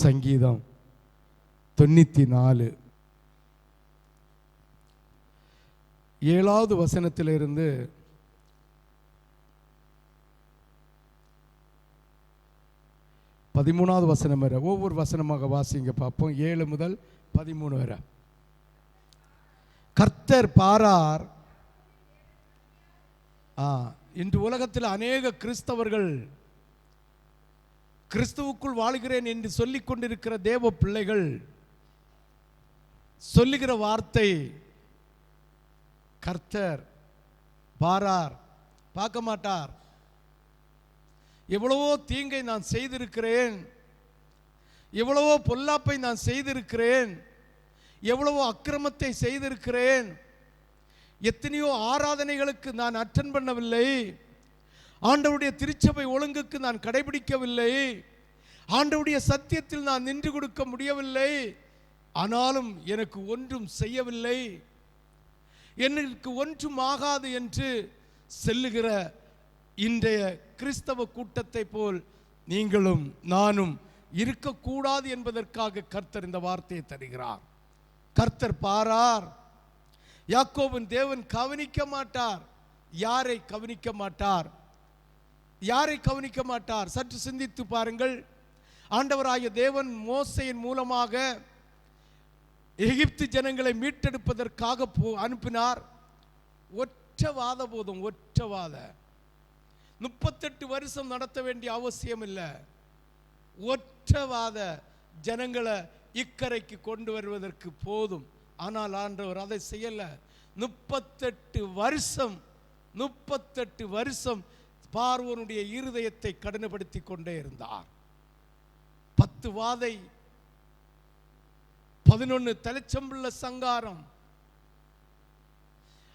சங்கீதம் தொண்ணூற்றி நாலு ஏழாவது வசனத்திலிருந்து பதிமூணாவது வசனம் வர ஒவ்வொரு வசனமாக வாசிங்க பார்ப்போம். ஏழு முதல் பதிமூணு வரை. கர்த்தர் பாரார். இன்று உலகத்தில் அநேக கிறிஸ்தவர்கள் கிறிஸ்துவுக்குள் வாழ்கிறேன் என்று சொல்லிக் கொண்டிருக்கிற தேவ பிள்ளைகள் சொல்லுகிற வார்த்தை கர்த்தர் பாரார் பார்க்க மாட்டார். எவ்வளவோ தீங்கை நான் செய்திருக்கிறேன். எவ்வளவோ பொல்லாப்பை நான் செய்திருக்கிறேன். எவ்வளவோ அக்கிரமத்தை செய்திருக்கிறேன். எத்தனையோ ஆராதனைகளுக்கு நான் அட்டன் பண்ணவில்லை. ஆண்டவருடைய திருச்சபை ஒழுங்குக்கு நான் கடைபிடிக்கவில்லை. ஆண்டவுடைய சத்தியத்தில் நான் நின்று கொடுக்க முடியவில்லை. ஆனாலும் எனக்கு ஒன்றும் செய்யவில்லை. எனக்கு ஒன்றும் ஆகாது என்று செல்லுகிற இன்றைய கிறிஸ்தவ கூட்டத்தை போல் நீங்களும் நானும் இருக்கக்கூடாது என்பதற்காக கர்த்தர் இந்த வார்த்தையை தருகிறார். கர்த்தர் பாரார். யாக்கோபின் தேவன் கவனிக்க மாட்டார். யாரை கவனிக்க மாட்டார்? யாரை கவனிக்க மாட்டார்? சற்று சிந்தித்து பாருங்கள். ஆண்டவராகிய தேவன் மோசையின் மூலமாக எகிப்து ஜனங்களை மீட்டெடுப்பதற்காக போ அனுப்பினார். ஒற்றவாத போதும் ஒற்றவாத முப்பத்தெட்டு வருஷம் நடத்த வேண்டிய அவசியம் இல்லை ஒற்றவாத ஜனங்களை இக்கரைக்கு கொண்டு வருவதற்கு போதும். ஆனால் ஆண்டவர் அதை செய்யலை. முப்பத்தெட்டு வருஷம் முப்பத்தெட்டு வருஷம் பார்வனுடைய இருதயத்தை கடினப்படுத்தி கொண்டே இருந்தார். பத்து வாதை பதினொன்னு தலைச்சம்புள்ள சங்காரம்.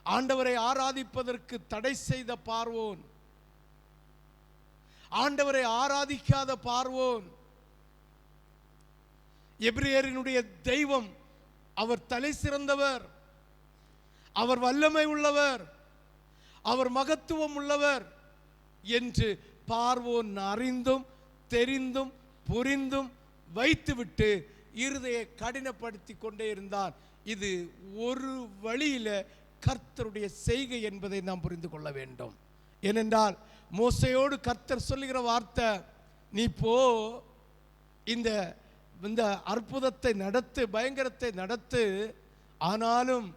ஆண்டவரை ஆராதிப்பதற்கு தடை செய்த பார்வோன். ஆண்டவரை ஆராதிக்காத பார்வோன். எபிரியரினுடைய தெய்வம் அவர் தலை சிறந்தவர். அவர் வல்லமை உள்ளவர். அவர் மகத்துவம் உள்ளவர். என்று பார்வோன் அறிந்தும் தெரிந்தும் புரிந்தும் வைத்துவிட்டு இருதையை கடினப்படுத்தி கொண்டே இருந்தான். இது ஒரு வழியில கர்த்தருடைய செய்கை என்பதை நாம் புரிந்து கொள்ள வேண்டும். ஏனென்றால் மோசையோடு கர்த்தர் சொல்லுகிற வார்த்தை நீ போ இந்த இந்த அற்புதத்தை நடத்து பயங்கரத்தை நடத்து. ஆனாலும்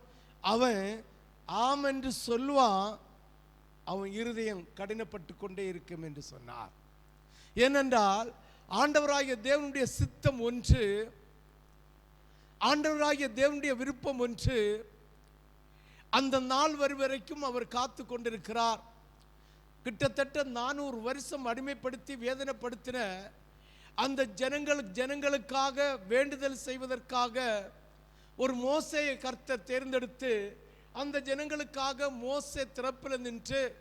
அவன் ஆம் என்று சொல்லுவான் அவன் இருதயம் கடினப்பட்டு கொண்டே இருக்கும் என்று சொன்னார். ஏனென்றால் ஆண்டவராகிய தேவனுடைய சித்தம் ஒன்று ஆண்டவராகிய தேவனுடைய விருப்பம் ஒன்று அந்த நாள் வரும் வரைக்கும் அவர் காத்து கொண்டிருக்கிறார். கிட்டத்தட்ட நானூறு வருஷம் அடிமைப்படுத்தி வேதனைப்படுத்தின அந்த ஜனங்கள் ஜனங்களுக்காக வேண்டுதல் செய்வதற்காக ஒரு மோசையை கர்த்தர் தேர்ந்தெடுத்து அந்த ஜனங்களுக்காக மோசே திறப்பில் நின்று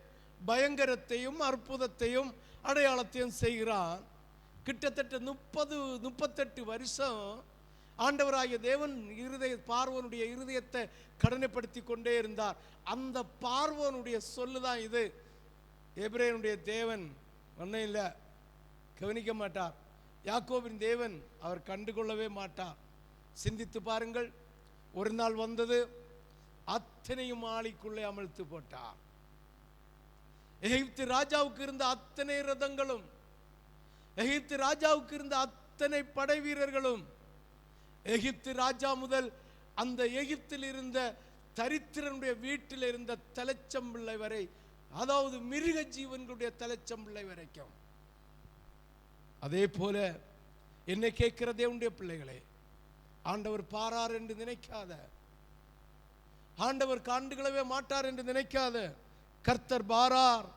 பயங்கரத்தையும் அற்புதத்தையும் அடையாளத்தையும் செய்கிறான். கிட்டத்தட்ட முப்பது முப்பத்தெட்டு வருஷம் ஆண்டவராகிய தேவன் இருதய பார்வனுடைய இருதயத்தை கடனைப்படுத்தி கொண்டே இருந்தார். அந்த பார்வனுடைய சொல்லுதான் இது. எபிரேயனுடைய தேவன் ஒன்றும் இல்லை. கவனிக்க மாட்டார். யாக்கோவின் தேவன் அவர் கண்டுகொள்ளவே மாட்டார். சிந்தித்து பாருங்கள். ஒரு நாள் வந்தது. அத்தனையும் ஆளிக்குள்ளே அமழ்த்து போட்டார். எகிப்து ராஜாவுக்கு இருந்த அத்தனை ரதங்களும் எகிப்து ராஜாவுக்கு இருந்த அத்தனை படை வீரர்களும் எகிப்து ராஜா முதல் அந்த எகிப்தில் இருந்த தரித்திரனுடைய வீட்டில் இருந்த தலைச்சம்பிள்ளை வரை அதாவது மிருக ஜீவன்களுடைய தலைச்சம்பிள்ளை வரைக்கும். அதே போல என்னை கேட்கிற தேவனுடைய பிள்ளைகளே ஆண்டவர் பாரார் என்று நினைக்காத ஆண்டவர் காண்டுகளவே மாட்டார் என்று நினைக்காத. கர்த்தர் பாரார்.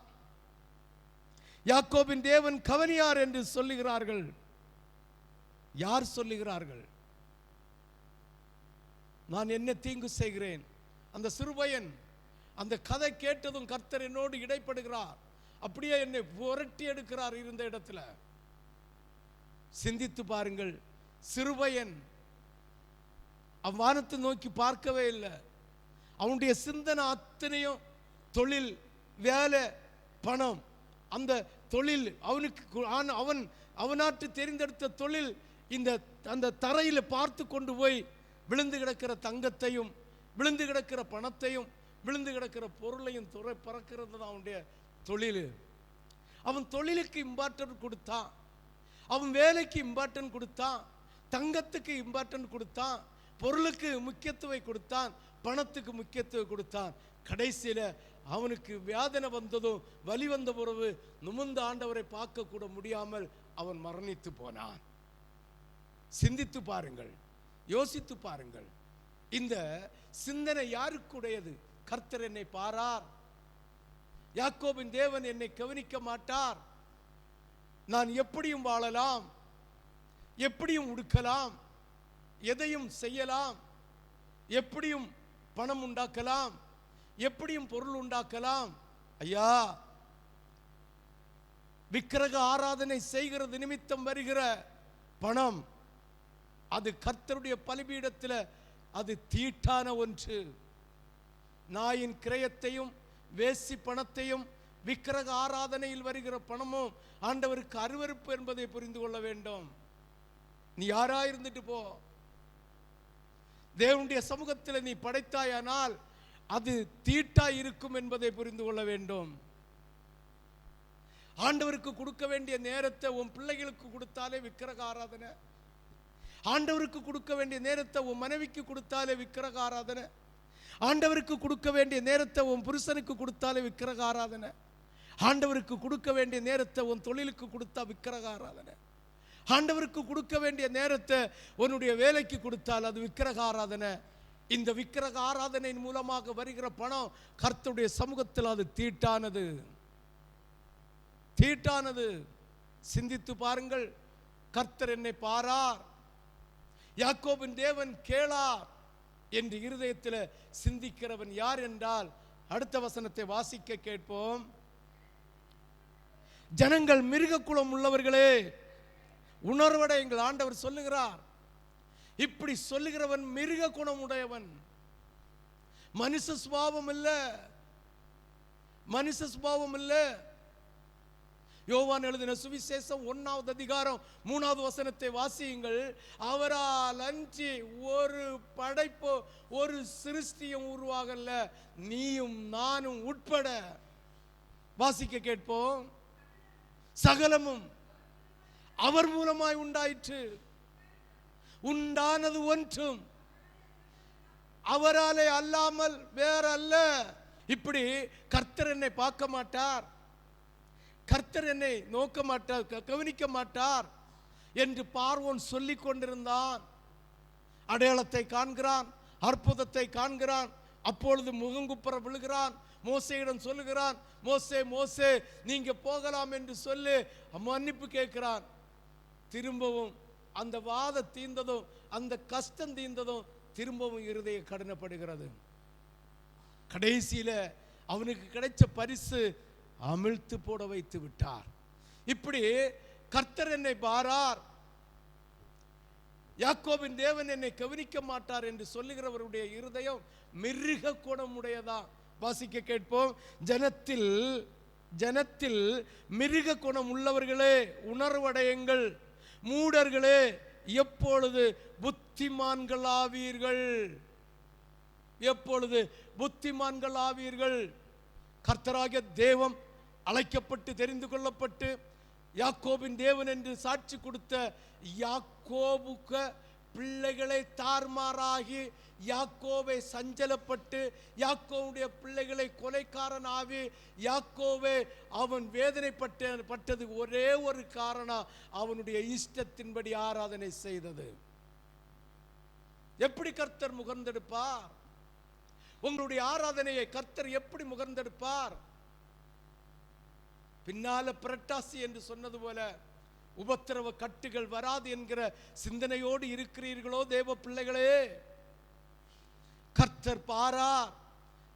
யாக்கோபின் தேவன் கவனியார் என்று சொல்லுகிறார்கள். யார் சொல்லுகிறார்கள்? நான் என்ன தீங்கு செய்கிறேன்? அந்த சிறுபயன் அந்த கதை கேட்டதும் கர்த்தர் என்னோடு இடைப்படுகிறார். அப்படியே என்னை புரட்டி எடுக்கிறார் இருந்த இடத்துல. சிந்தித்து பாருங்கள். சிறுபயன் அவ்வானத்தை நோக்கி பார்க்கவே இல்லை. அவனுடைய சிந்தனை அத்தனையும் தொழில் வேலை பணம். அந்த தொழில் அவனுக்கு ஆன- அவன் அவனாட்டு தெரிந்தெடுத்த தொழில் இந்த அந்த தரையில் பார்த்து கொண்டு போய் விழுந்து கிடக்கிற தங்கத்தையும் விழுந்து கிடக்கிற பணத்தையும் விழுந்து கிடக்கிற பொருளையும் துறை பறக்கிறது தான் அவனுடைய தொழில். அவன் தொழிலுக்கு இம்பார்ட்டன்ட் கொடுத்தான். அவன் வேலைக்கு இம்பார்ட்டன்ட் கொடுத்தான். தங்கத்துக்கு இம்பார்ட்டன்ட் கொடுத்தான். பொருளுக்கு முக்கியத்துவம் கொடுத்தான். பணத்துக்கு முக்கியத்துவம் கொடுத்தான். கடைசியில் அவனுக்கு வேதனை வந்ததும் வலி வந்த பிறகு நிமிர்ந்த ஆண்டவரை பார்க்க கூட முடியாமல் அவன் மரணித்து போனான். சிந்தித்து பாருங்கள் யோசித்து பாருங்கள். இந்த சிந்தனை யாருக்குடையது? கர்த்தர் என்னை பாரார். யாக்கோபின் தேவன் என்னை கவனிக்க மாட்டார். நான் எப்படியும் வாழலாம் எப்படியும் உடுக்கலாம் எதையும் செய்யலாம் எப்படியும் பணம் உண்டாக்கலாம். எப்படியும் பொருள் உண்டாக்கலாம். ஐயா விக்கிரக ஆராதனை செய்கிறது நிமித்தம் வருகிற பணம் அது கர்த்தருடைய பலிபீடத்தில் அது தீட்டான ஒன்று. நாயின் கிரயத்தையும் வேசி பணத்தையும் விக்கிரக ஆராதனையில் வருகிற பணமும் ஆண்டவருக்கு அருவருப்பு என்பதை புரிந்து கொள்ள வேண்டும். நீ யாரா இருந்துட்டு போ. தேவனுடைய சமூகத்தில் நீ படைத்தாயானால் அது தீட்டா இருக்கும் என்பதை புரிந்து கொள்ள வேண்டும். ஆண்டவருக்கு கொடுக்க வேண்டிய நேரத்தை உன் பிள்ளைகளுக்கு கொடுத்தாலே விக்கிரக ஆராதனை ஆண்டவருக்கு கொடுக்க வேண்டிய நேரத்தை உன் மனைவிக்கு கொடுத்தாலே விக்கிரக ஆராதனை ஆண்டவருக்கு கொடுக்க வேண்டிய நேரத்தை உன் புருஷனுக்கு கொடுத்தாலே விக்கிரக ஆராதனை ஆண்டவருக்கு கொடுக்க வேண்டிய நேரத்தை உன் தொழிலுக்கு கொடுத்தா விக்கிரக ஆராதனை ஆண்டவருக்கு கொடுக்க வேண்டிய நேரத்தை உன்னுடைய வேலைக்கு கொடுத்தால் அது விக்கிரக ஆராதனை இந்த விக்கிரக ஆராதனையின் மூலமாக வருகிற பணம் கர்த்தருடைய சமூகத்தில் அது தீட்டானது. தீட்டானது. சிந்தித்து பாருங்கள். கர்த்தர் என்னை பாரார். யாக்கோபின் தேவன் கேளார் என்று இருதயத்தில் சிந்திக்கிறவன் யார் என்றால் அடுத்த வசனத்தை வாசிக்க கேட்போம். ஜனங்கள் மிருக குலம் உள்ளவர்களே உணர்வடை எங்கள் ஆண்டவர் சொல்லுகிறார். இப்படி சொல்லுகிறவன் மிருக குணம் உடையவன் மனுஷ சுபாவம் இல்லை. மனுஷ சுபாவம் இல்லை. யோவான் எழுதின சுவிசேஷம் ஒன்னாவது அதிகாரம் மூணாவது வசனத்தை வாசியுங்கள். அவரால் அன்றி ஒரு படைப்போ ஒரு சிருஷ்டியும் உருவாகல. நீயும் நானும் உட்பட. வாசிக்க கேட்போம். சகலமும். அவர் மூலமாய் உண்டாயிற்று. உண்டானது ஒன்றும். அவராலே அல்லாமல் வேற அல்ல இப்படி கர்த்தர் என்னை பார்க்க மாட்டார். கர்த்தர் என்னை நோக்க மாட்டார் க- கவனிக்க மாட்டார் என்று பார்வோன் சொல்லிக் கொண்டிருந்தான். அடையாளத்தை காண்கிறான் அற்புதத்தை காண்கிறான். அப்பொழுது முகங்குப்புற விழுகிறான் மோசையிடம் சொல்லுகிறான் மோசே மோசே நீங்க போகலாம் என்று சொல்லி மன்னிப்பு கேட்கிறான். திரும்பவும் அந்த வாத தீர்ந்ததும் அந்த கஷ்டம் தீர்ந்ததும் திரும்பவும் இருதய கடினப்படுகிறது. கடைசியில அவனுக்கு கிடைச்ச பரிசு அமிழ்த்து போட வைத்து விட்டார். இப்படி கர்த்தர் என்னை பாரார். யாக்கோபின் தேவன் என்னை கவனிக்க மாட்டார் என்று சொல்லுகிறவருடைய இருதயம் மிருக குணமுடையதா வாசிக்க கேட்போம். ஜனத்தில் ஜனத்தில் மிருக குணம் உள்ளவர்களே உணர்வடையுங்கள். மூடர்களே எப்பொழுது புத்திமான்களாவீர்கள்? எப்பொழுது புத்திமான்கள் ஆவீர்கள் கர்த்தராகிய தேவம் அழைக்கப்பட்டு தெரிந்து கொள்ளப்பட்டு யாக்கோபின் தேவன் என்று சாட்சி கொடுத்த யாக்கோபுக்க பிள்ளைகளை தார்மாராகி யாக்கோவை சஞ்சலப்பட்டு யாக்கோவுடைய பிள்ளைகளை கொலைக்காரனாகி யாக்கோவே அவன் வேதனைப்பட்ட பட்டது ஒரே ஒரு காரணம் அவனுடைய இஷ்டத்தின்படி ஆராதனை செய்தது. எப்படி கர்த்தர் முகர்ந்தெடுப்பார்? உங்களுடைய ஆராதனையை கர்த்தர் எப்படி முகர்ந்தெடுப்பார்? பின்னால புரட்டாசி என்று சொன்னது போல உபத்திரவ கட்டுகள் வராது என்கிற சிந்தனையோடு இருக்கிறீர்களோ தேவ பிள்ளைகளே? கர்த்தர் பாரார்.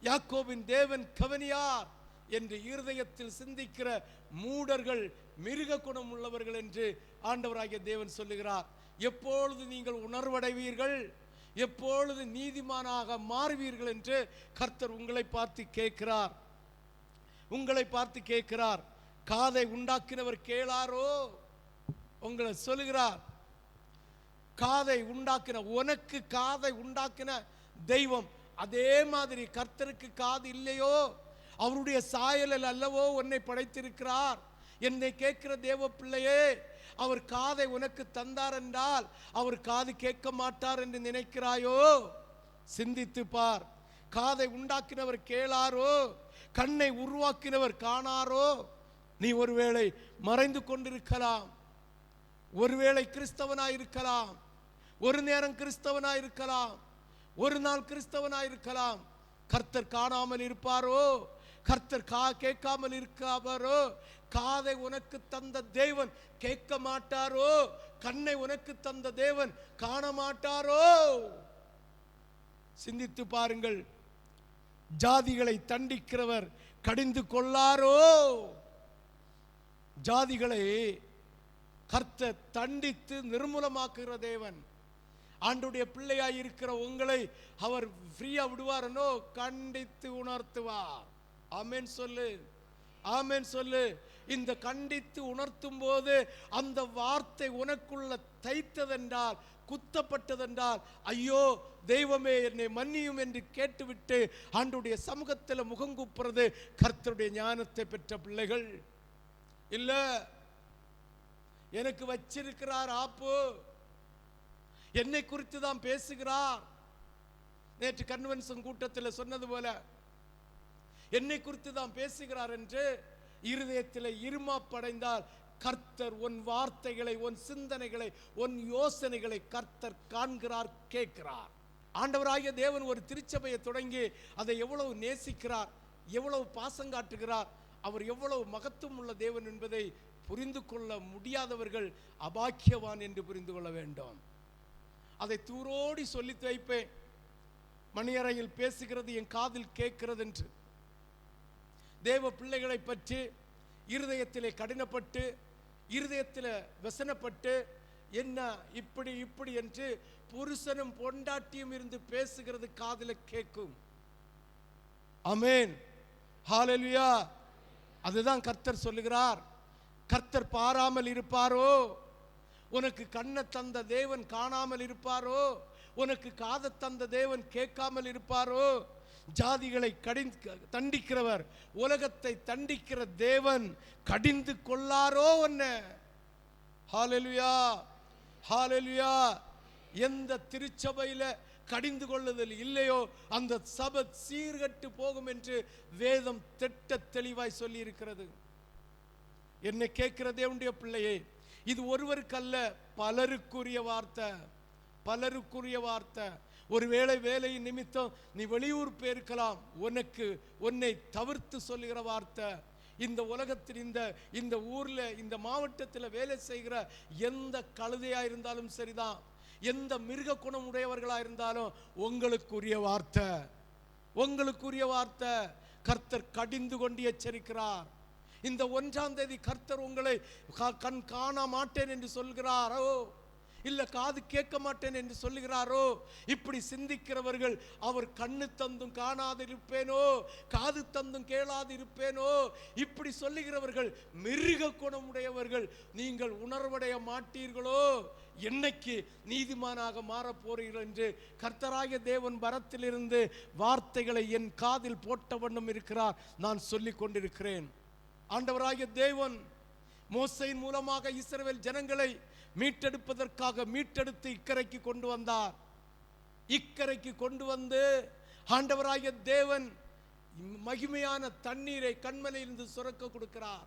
யாக்கோவின் தேவன் கவனியார் என்று இருதயத்தில் சிந்திக்கிற மூடர்கள் மிருக குணம் உள்ளவர்கள் என்று ஆண்டவராகிய தேவன் சொல்லுகிறார். எப்பொழுது நீங்கள் உணர்வடைவீர்கள்? எப்பொழுது நீதிமானாக மாறுவீர்கள் என்று கர்த்தர் உங்களை பார்த்து கேட்கிறார். உங்களை பார்த்து கேட்கிறார். காதை உண்டாக்கினவர் கேளாரோ? உங்களை சொல்லுகிறார் காதை உண்டாக்கின உனக்கு காதை உண்டாக்கின தெய்வம் அதே மாதிரி கர்த்தருக்கு காது இல்லையோ? அவருடைய சாயலில் அல்லவோ உன்னை படைத்திருக்கிறார். என்னை கேட்கிற தேவ பிள்ளையே அவர் காதை உனக்கு தந்தார் என்றால் அவர் காது கேட்க மாட்டார் என்று நினைக்கிறாயோ? சிந்தித்து பார். காதை உண்டாக்கினவர் கேளாரோ? கண்ணை உருவாக்கினவர் காணாரோ? நீ ஒருவேளை மறைந்து கொண்டிருக்கலாம். ஒருவேளை கிறிஸ்தவனாய் இருக்கலாம் ஒரு நேரம் கிறிஸ்தவனாய் இருக்கலாம் ஒரு நாள் கிறிஸ்தவனாய் இருக்கலாம் கர்த்தர் காணாமல் இருப்பாரோ? கர்த்தர் கா கேட்காமல் இருக்காவாரோ? காதை உனக்கு தந்த தேவன் கேட்க மாட்டாரோ? கண்ணை உனக்கு தந்த தேவன் காண மாட்டாரோ சிந்தித்து பாருங்கள். ஜாதிகளை தண்டிக்கிறவர் கடிந்து கொள்ளாரோ? ஜாதிகளை கர்த்தர் தண்டித்து நிர்மூலமாக்குகிற தேவன். ஆண்டுடைய பிள்ளையாய் இருக்கிற உங்களை அவர் ஃப்ரீயா விடுவாரனோ கண்டித்து உணர்த்துவார். ஆமேன் சொல்லு. ஆமேன் சொல்லு. இந்த கண்டித்து உணர்த்தும் போது அந்த வார்த்தை உனக்குள்ள தைத்ததென்றால் குத்தப்பட்டதென்றால் ஐயோ தெய்வமே என்னை மன்னியும் என்று கேட்டுவிட்டு ஆண்டுடைய சமூகத்தில் முகங்குப்புறது கர்த்தருடைய ஞானத்தை பெற்ற பிள்ளைகள். இல்ல. எனக்கு வச்சிருக்கிறார் ஆப்பு. என்னை குறித்து தான் பேசுகிறார். நேற்று கன்வென்ஷன் கூட்டத்தில் சொன்னது போல என்னை குறித்து தான் பேசுகிறார் என்று இருதயத்தில் இருமாப்படைந்தால் கர்த்தர் உன் வார்த்தைகளை உன் சிந்தனைகளை உன் யோசனைகளை கர்த்தர் காண்கிறார் கேட்கிறார். ஆண்டவராகிய தேவன் ஒரு திருச்சபையை தொடங்கி அதை எவ்வளவு நேசிக்கிறார் எவ்வளவு பாசங்காட்டுகிறார் அவர் எவ்வளவு மகத்துவம் உள்ள தேவன் என்பதை புரிந்து கொள்ள முடியாதவர்கள் அபாக்கியவான் என்று புரிந்து கொள்ள வேண்டும். அதை தூரோடி சொல்லி வைப்பேன். மணியறையில் பேசுகிறது என் காதில் கேட்கிறது என்று. தேவ பிள்ளைகளை பற்றி இருதயத்திலே கடினப்பட்டு இருதயத்தில் வசனப்பட்டு என்ன இப்படி இப்படி என்று புருஷனும் பொண்டாட்டியும் இருந்து பேசுகிறது காதில் கேட்கும். அமேன் ஹாலலியா அதுதான் கர்த்தர் சொல்லுகிறார். கர்த்தர் பாராமல் இருப்பாரோ? உனக்கு கண்ணை தந்த தேவன் காணாமல் இருப்பாரோ? உனக்கு காதை தந்த தேவன் கேட்காமல் இருப்பாரோ? ஜாதிகளை கடி தண்டிக்கிறவர் உலகத்தை தண்டிக்கிற தேவன் கடிந்து கொள்ளாரோ என்ன ஹாலெலுயா ஹalleluya எந்த திருச்சபையில் கடிந்து கொள்ளுதல் இல்லையோ அந்த சபை சீர்கட்டு போகும் என்று வேதம் திட்ட தெளிவாய் சொல்லியிருக்கிறது. என்னை கேட்கிற தேவனுடைய பிள்ளையே இது ஒருவருக்கல்ல பலருக்குரிய வார்த்தை பலருக்குரிய வார்த்தை. ஒருவேளை வேலை நிமித்தம் நீ வெளியூர் போயிருக்கலாம் உனக்கு உன்னை தவிர்த்து சொல்லுகிற வார்த்தை. இந்த உலகத்தில் இந்த இந்த ஊர்ல இந்த மாவட்டத்தில் வேலை செய்கிற எந்த கழுதையா இருந்தாலும் சரிதான். எந்த மிருக குணம் உடையவர்களா இருந்தாலும் உங்களுக்குரிய வார்த்தை. உங்களுக்குரிய வார்த்தை. கர்த்தர் கடிந்து கொண்டு எச்சரிக்கிறார். இந்த ஒன்றாம் தேதி கர்த்தர் உங்களை கண் காண மாட்டேன் என்று சொல்கிறாரோ? இல்லை காது கேட்க மாட்டேன் என்று சொல்லுகிறாரோ? இப்படி சிந்திக்கிறவர்கள் அவர் கண்ணு தந்தும் காணாதிருப்பேனோ? காது தந்தும் கேளாதிருப்பேனோ? இப்படி சொல்லுகிறவர்கள் மிருக குணமுடையவர்கள். நீங்கள் உணர்வடைய மாட்டீர்களோ? என்னைக்கு நீதிமானாக மாறப்போறீர்கள் என்று கர்த்தராகிய தேவன் பரத்திலிருந்து வார்த்தைகளை என் காதில் போட்ட வண்ணம் இருக்கிறார். நான் சொல்லிக் கொண்டிருக்கிறேன். ஆண்டவராகிய தேவன் மோசையின் மூலமாக இஸ்ரேல் ஜனங்களை மீட்டெடுப்பதற்காக மீட்டெடுத்து இக்கரைக்கு கொண்டு வந்தார். இக்கரைக்கு கொண்டு வந்து ஆண்டவராகிய தேவன் மகிமையான தண்ணீரை கண்மலையிலிருந்து சுரக்க கொடுக்கிறார்.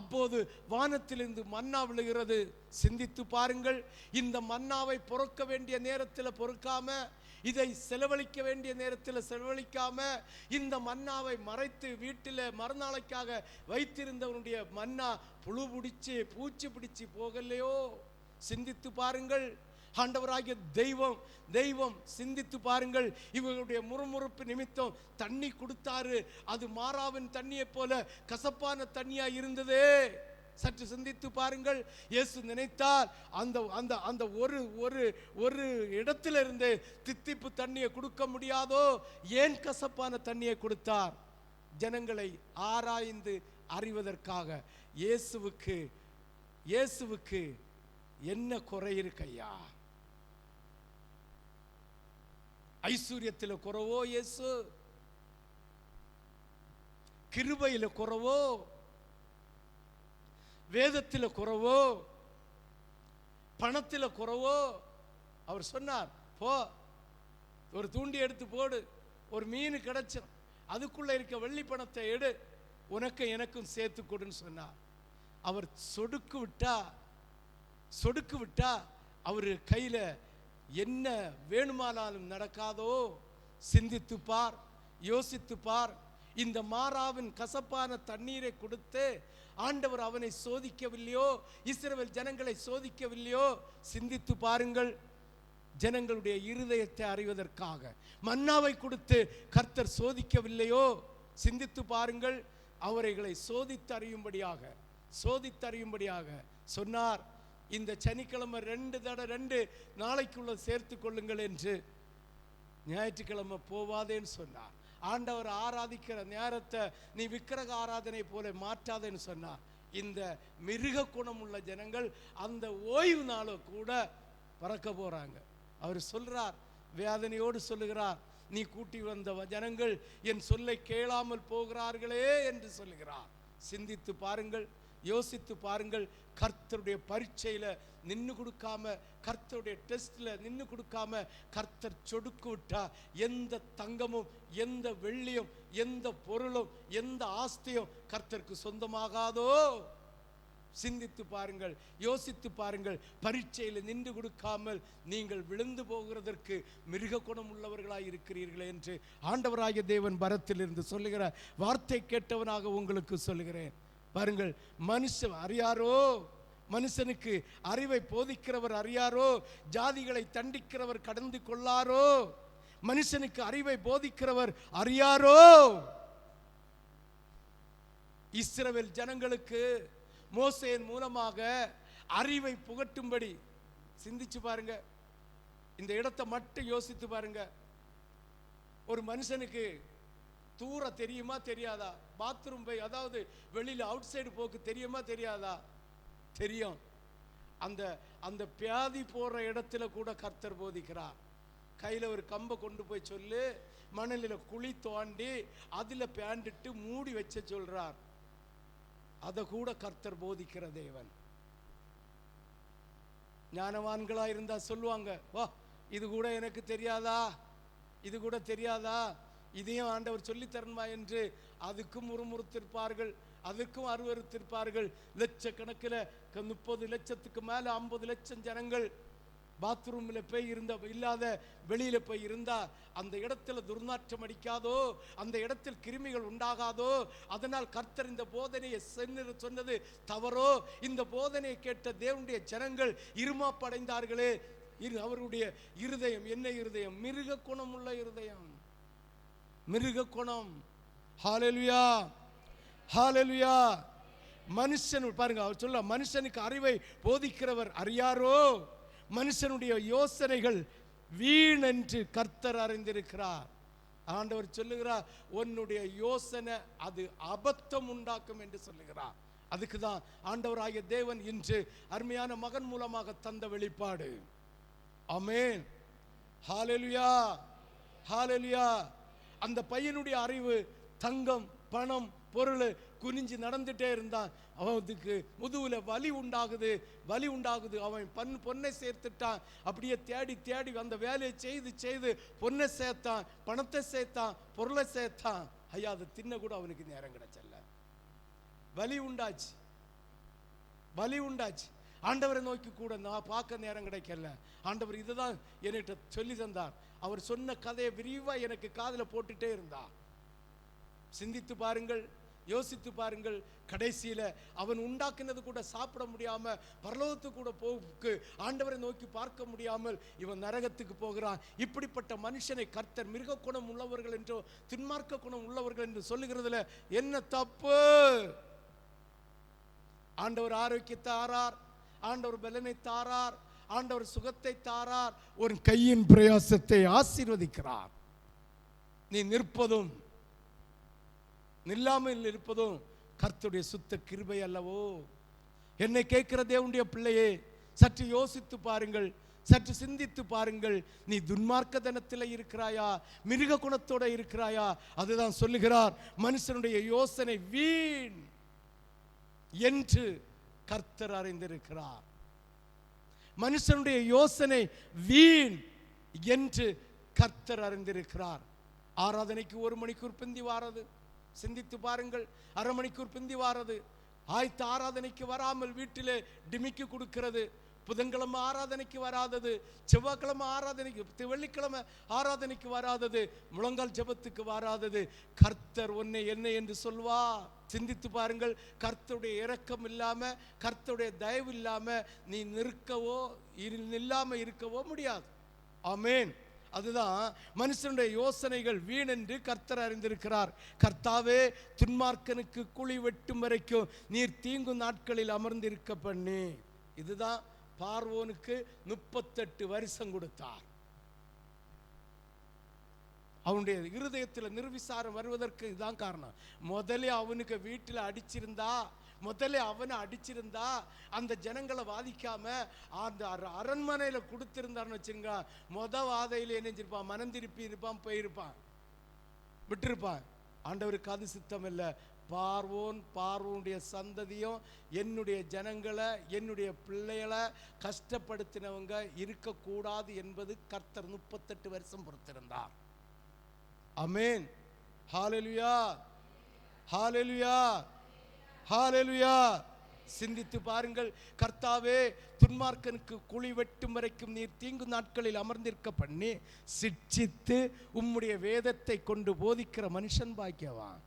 அப்போது வானத்திலிருந்து மன்னா விழுகிறது. சிந்தித்து பாருங்கள் இந்த மன்னாவை பொறுக்க வேண்டிய நேரத்தில் பொறுக்காம இதை செலவழிக்க வேண்டிய நேரத்தில் செலவழிக்காம இந்த மன்னாவை மறைத்து வீட்டில் மறுநாளைக்காக வைத்திருந்தவனுடைய மன்னா புழு பிடிச்சி பூச்சி பிடிச்சு போகலையோ? சிந்தித்து பாருங்கள். ஆண்டவராகிய தெய்வம் தெய்வம் சிந்தித்து பாருங்கள். இவர்களுடைய முறுமுறுப்பு நிமித்தம் தண்ணி கொடுத்தாரு. அது மாறாவின் தண்ணியைப் போல கசப்பான தண்ணியா இருந்ததே. சற்று சிந்தித்து பாருங்கள். இயேசு நினைத்தால் அந்த அந்த அந்த ஒரு ஒரு ஒரு இடத்துல இருந்து தித்திப்பு தண்ணியை கொடுக்க முடியாதோ? ஏன் கசப்பான தண்ணியை கொடுத்தார்? ஜனங்களை ஆராய்ந்து அறிவதற்காக. இயேசுவுக்கு இயேசுவுக்கு என்ன குறை இருக்கையா ஐஸ்வர்யத்தில் குறவோ இயேசு? கிருபையில் குறவோ? வேதத்தில் குறவோ பணத்தில் குறவோ அவர் சொன்னார் போ ஒரு தூண்டி எடுத்து போடு ஒரு மீன் கிடைச்சிடும் அதுக்குள்ளே இருக்க வெள்ளி பணத்தை எடு உனக்கு எனக்கும் சேர்த்து கொடுன்னு சொன்னார். அவர் சொடுக்கு விட்டா சொடுக்கு விட்டா அவர் கையில் என்ன வேணுமானாலும் நடக்காதோ சிந்தித்து பார் யோசித்து பார் இந்த மாறாவின் கசப்பான தண்ணீரை கொடுத்து ஆண்டவர் அவனை சோதிக்கவில்லையோ இஸ்ரவேல் ஜனங்களை சோதிக்கவில்லையோ சிந்தித்து பாருங்கள். ஜனங்களுடைய இருதயத்தை அறிவதற்காக. மன்னாவை கொடுத்து கர்த்தர் சோதிக்கவில்லையோ சிந்தித்து பாருங்கள். அவரைகளை சோதித்து அறியும்படியாக சோதித்து அறியும்படியாக சொன்னார். இந்த சனிக்கிழமை ரெண்டு தடவை ரெண்டு நாளைக்குள்ள சேர்த்து கொள்ளுங்கள் என்று ஞாயிற்றுக்கிழமை போவாதேன்னு சொன்னார். ஆண்டவர் ஆராதிக்கிற நேரத்தை நீ விக்கிரக ஆராதனை போல மாற்றாதேன்னு சொன்னார். இந்த மிருக குணமுள்ள ஜனங்கள் அந்த ஓய்வு நாளும் கூட பறக்க போகிறாங்க அவர் சொல்கிறார் வேதனையோடு சொல்லுகிறார் நீ கூட்டி வந்த வ- ஜனங்கள் என் சொல்லை கேளாமல் போகிறார்களே என்று சொல்லுகிறார். சிந்தித்து பாருங்கள் யோசித்து பாருங்கள் கர்த்தருடைய பரீட்சையில் நின்னு கொடுக்காம கர்த்தருடைய டெஸ்ட்ல நின்னு கொடுக்காம கர்த்தர் சொடுக்கு விட்டா எந்த தங்கமும் எந்த வெள்ளியும் எந்த பொருளும் எந்த ஆஸ்தியும் கர்த்தருக்கு சொந்தமாகாதோ? சிந்தித்து பாருங்கள் யோசித்து பாருங்கள் பரீட்சையில் நின்று கொடுக்காமல் நீங்கள் விழுந்து போகிறதற்கு மிருக குணம் உள்ளவர்களாய் இருக்கிறீர்கள் என்று ஆண்டவராகிய தேவன் பரத்திலிருந்து சொல்லுகிற வார்த்தை கேட்டவனாக உங்களுக்கு சொல்லுகிறேன். பாருங்கள் மனுஷன் அறியாரோ? மனுஷனுக்கு அறிவை போதிக்கிறவர் அறியாரோ? ஜாதிகளை தண்டிக்கிறவர் கடந்து கொள்ளாரோ? மனுஷனுக்கு அறிவை போதிக்கிறவர் அறியாரோ? இஸ்ரவேல் ஜனங்களுக்கு மோசையின் மூலமாக அறிவை புகட்டும்படி சிந்திச்சு பாருங்க. இந்த இடத்தை மட்டும் யோசித்து பாருங்க. ஒரு மனுஷனுக்கு தூர தெரியுமா தெரியாதா? பாத்ரூம் போய் அதாவது வெளியில் அவுட் சைடு போக்கு தெரியுமா தெரியாதா? தெரியும். அந்த அந்த பியாதி போகிற இடத்துல கூட கர்த்தர் போதிக்கிறார். கையில் ஒரு கம்பை கொண்டு போய் சொல்லு மணலில் குழி தோண்டி அதில் பேண்டிட்டு மூடி வச்ச சொல்கிறார் அதை கூட கர்த்தர் போதிக்கிற தேவன். ஞானவான்களாக இருந்தால் சொல்லுவாங்க வா இது கூட எனக்கு தெரியாதா? இது கூட தெரியாதா? இதையும் ஆண்டவர் சொல்லித் என்று அதுக்கும் முறுமுறுத்திருப்பார்கள் அதற்கும் அருவறுத்திருப்பார்கள். லட்சக்கணக்கில் க- முப்பது லட்சத்துக்கு மேலே ஐம்பது லட்சம் ஜனங்கள் பாத்ரூமில் போய் இருந்த இல்லாத வெளியில் போய் இருந்தால் அந்த இடத்துல துர்நாற்றம் அடிக்காதோ அந்த இடத்தில் கிருமிகள் உண்டாகாதோ அதனால் கர்த்தர் இந்த போதனையை சென்று சொன்னது தவறோ? இந்த போதனையை கேட்ட தேவனுடைய ஜனங்கள் இருமாப்படைந்தார்களே. இரு அவருடைய இருதயம் என்ன இருதயம்? மிருக குணமுள்ள இருதயம். மிருக குணம் ஹாலெல்வியா ஹாலெல்வியா மனுஷன் பாருங்க அவர் சொல்ல மனுஷனுக்கு அறிவை போதிக்கிறவர் அறியாரோ? மனுஷனுடைய யோசனைகள் வீண் என்று கர்த்தர் அறிந்திருக்கிறார். ஆண்டவர் சொல்லுகிறார் உன்னுடைய யோசனை அது அபத்தம் உண்டாக்கும் என்று சொல்லுகிறார். அதுக்கு தான் ஆண்டவராகிய தேவன் இன்று அருமையான மகன் மூலமாக தந்த வெளிப்பாடு. அமேன் ஹalleluya ஹalleluya அந்த பையனுடைய அறிவு தங்கம் பணம் பொருள் குனிஞ்சு நடந்துட்டே இருந்தான். அவனுக்கு முதுகுல வலி உண்டாகுது. வலி உண்டாகுது. அவன் பண் பொண்ணை சேர்த்துட்டான். அப்படியே தேடி தேடி அந்த வேலையை செய்து செய்து பொண்ணை சேர்த்தான் பணத்தை சேர்த்தான் பொருளை சேர்த்தான். ஐயா அதை தின்ன கூட அவனுக்கு நேரம் கிடைச்சல வலி உண்டாச்சு. வலி உண்டாச்சு. ஆண்டவரை நோக்கி கூட நான் பார்க்க நேரம் கிடைக்கல. ஆண்டவர் இதுதான் என்கிட்ட சொல்லி தந்தார். அவர் சொன்ன கதையை விரிவாக எனக்கு காதில் போட்டுட்டே இருந்தார். சிந்தித்து பாருங்கள் யோசித்து பாருங்கள். கடைசியில அவன் உண்டாக்கினது கூட சாப்பிட முடியாமல் பரலோகத்து கூட போக்கு ஆண்டவரை நோக்கி பார்க்க முடியாமல் இவன் நரகத்துக்கு போகிறான். இப்படிப்பட்ட மனுஷனை கர்த்தர் மிருக குணம் உள்ளவர்கள் என்றோ தின்மார்க்க குணம் உள்ளவர்கள் என்று சொல்லுகிறதுல என்ன தப்பு? ஆண்டவர் ஆரோக்கியத்தை ஆறார் ஆண்டவர் பலனை தாரார் ஆண்டவர் சுகத்தை தாரார் ஒரு கையின் பிரயாசத்தை ஆசீர்வதிக்கிறார். நீ நிற்பதும் நில்லாமல் இருப்பதும் கர்த்தருடைய சுத்த கிருபை அல்லவோ? என்னை கேட்கிற தேவனுடைய பிள்ளையே சற்று யோசித்து பாருங்கள் சற்று சிந்தித்து பாருங்கள். நீ துன்மார்க்க தனத்தில் இருக்கிறாயா? மிருக குணத்தோட இருக்கிறாயா? அதுதான் சொல்லுகிறார் மனுஷனுடைய யோசனை வீண். என்று கர்த்தர் அறிந்திருக்கிறார். மனுஷனுடைய யோசனை வீண் என்று கர்த்தர் அறிந்திருக்கிறார். ஆராதனைக்கு ஒரு மணிக்கூர் பிந்தி வாரது. சிந்தித்து பாருங்கள் அரை மணிக்கூர் பிந்தி வாரது. ஆயத்த ஆராதனைக்கு வராமல் வீட்டிலே டிமிக்கு கொடுக்கிறது. புதன்கிழமை ஆராதனைக்கு வராதது செவ்வாய்க்கிழமை ஆராதனைக்கு வெள்ளிக்கிழமை ஆராதனைக்கு வராதது முழங்கால் ஜெபத்துக்கு வராதது. கர்த்தர் உன்னை என்ன என்று சொல்வா சிந்தித்து பாருங்கள். கர்த்தருடைய இரக்கம் இல்லாமல் கர்த்தருடைய தயவு இல்லாமல் நீ நிற்கவோ இரு- இருக்கவோ முடியாது. ஆமேன். அதுதான் மனுஷனுடைய யோசனைகள் வீணென்று கர்த்தர் அறிந்திருக்கிறார். கர்த்தாவே துன்மார்க்கனுக்கு குழி வெட்டும் வரைக்கும் நீர் தீங்கும் நாட்களில் அமர்ந்திருக்க பண்ணி. இதுதான் பார்வோனுக்கு முப்பத்தெட்டு வருஷம் கொடுத்தார். அவனுடைய இருதயத்தில் நிர்விசாரம் வருவதற்கு இதுதான் காரணம். முதல்ல அவனுக்கு வீட்டில் அடிச்சிருந்தா முதல்ல அவனை அடிச்சிருந்தா அந்த ஜனங்களை வாதிக்காம அந்த அரண்மனையில் அரண்மனையில கொடுத்திருந்தான்னு வச்சுங்க மொத வாதையில் என்னஞ்சிருப்பான் மனம் திருப்பி இருப்பான் போயிருப்பான். விட்டுருப்பான். ஆண்டவருக்கு அது சித்தம் இல்லை. பார்வோன் பார்வோனுடைய சந்ததியும் என்னுடைய ஜனங்களை என்னுடைய பிள்ளைகளை கஷ்டப்படுத்தினவங்க இருக்கக்கூடாது என்பது கர்த்தர் முப்பத்தெட்டு வருஷம் பொறுத்திருந்தார். அமேன் ஹாலெலுயா ஹாலெலுயா ஹாலெலுயா சிந்தித்து பாருங்கள். கர்த்தாவே துன்மார்க்கனுக்கு குழி வெட்டும் வரைக்கும் நீர் தீங்கு நாட்களில் அமர்ந்திருக்க பண்ணி சிட்சித்து உம்முடைய வேதத்தை கொண்டு போதிக்கிற மனுஷன் பாக்கியவான்.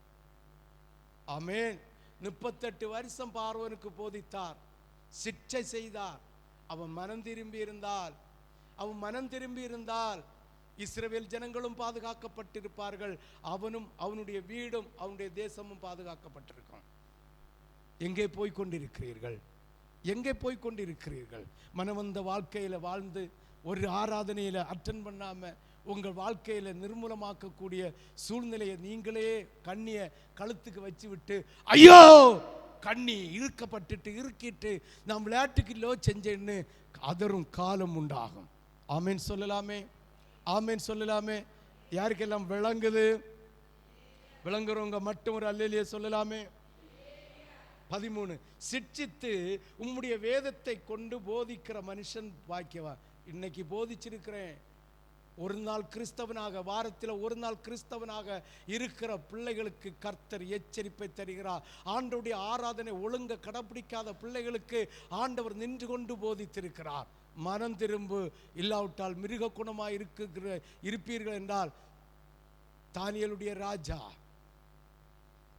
அமேன் முப்பத்தெட்டு வருஷம் பார்வனுக்கு போதித்தார். சிற்றை செய்தார். அவன் மனம் திரும்பி இருந்தால் அவன் மனம் திரும்பி இருந்தால் இஸ்ரேல் ஜனங்களும் பாதுகாக்கப்பட்டிருப்பார்கள். அவனும் அவனுடைய வீடும் அவனுடைய தேசமும் பாதுகாக்கப்பட்டிருக்கும். எங்கே போய் கொண்டிருக்கிறீர்கள்? எங்கே போய் கொண்டிருக்கிறீர்கள்? மனவந்த வாழ்க்கையில் வாழ்ந்து ஒரு ஆராதனையில் அட்டன் பண்ணாமல் உங்கள் வாழ்க்கையில் நிர்மூலமாக்கக்கூடிய சூழ்நிலையை நீங்களே கண்ணிய கழுத்துக்கு வச்சு விட்டு ஐயோ! கண்ணி இறுக்கப்பட்டுட்டு இருக்கிட்டு நான் விளையாட்டுக்கு லோ செஞ்சேன்னு அதரும் காலம் உண்டாகும். ஆமேன் சொல்லலாமே. ஆமேன் சொல்லலாமே. யாருக்கெல்லாம் விளங்குது? விளங்குறவங்க மட்டும் ஒரு அல்லையிலேயே சொல்லலாமே. பதிமூணு சிட்சித்து உம்முடைய வேதத்தை கொண்டு போதிக்கிற மனுஷன் பாக்கியவா? இன்னைக்கு போதிச்சிருக்கிறேன். ஒரு நாள் கிறிஸ்தவனாக வாரத்தில் ஒரு நாள் கிறிஸ்தவனாக இருக்கிற பிள்ளைகளுக்கு கர்த்தர் எச்சரிப்பை தருகிறார். ஆண்டவுடைய ஆராதனை ஒழுங்க கடைப்பிடிக்காத பிள்ளைகளுக்கு ஆண்டவர் நின்று கொண்டு போதித்திருக்கிறார். மனம் திரும்பு இல்லாவிட்டால் மிருக குணமாக இருக்குகிற இருப்பீர்கள் என்றால் தானியலுடைய ராஜா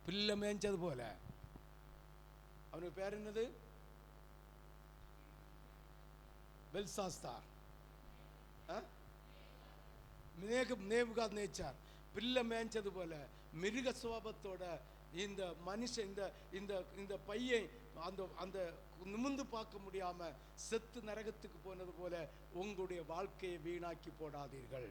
பிள்ளை மேய்ஞ்சது போல. அவனுக்கு பேர் என்னது? பெல்சாஸ்தார். நேபுகாத் நேச்சார் பிள்ளை மேய்ச்சது போல மிருக சுவாபத்தோட இந்த மனுஷன் இந்த இந்த இந்த பையன் அந்த அந்த நிமிந்து பார்க்க முடியாமல் செத்து நரகத்துக்கு போனது போல உங்களுடைய வாழ்க்கையை வீணாக்கி போடாதீர்கள்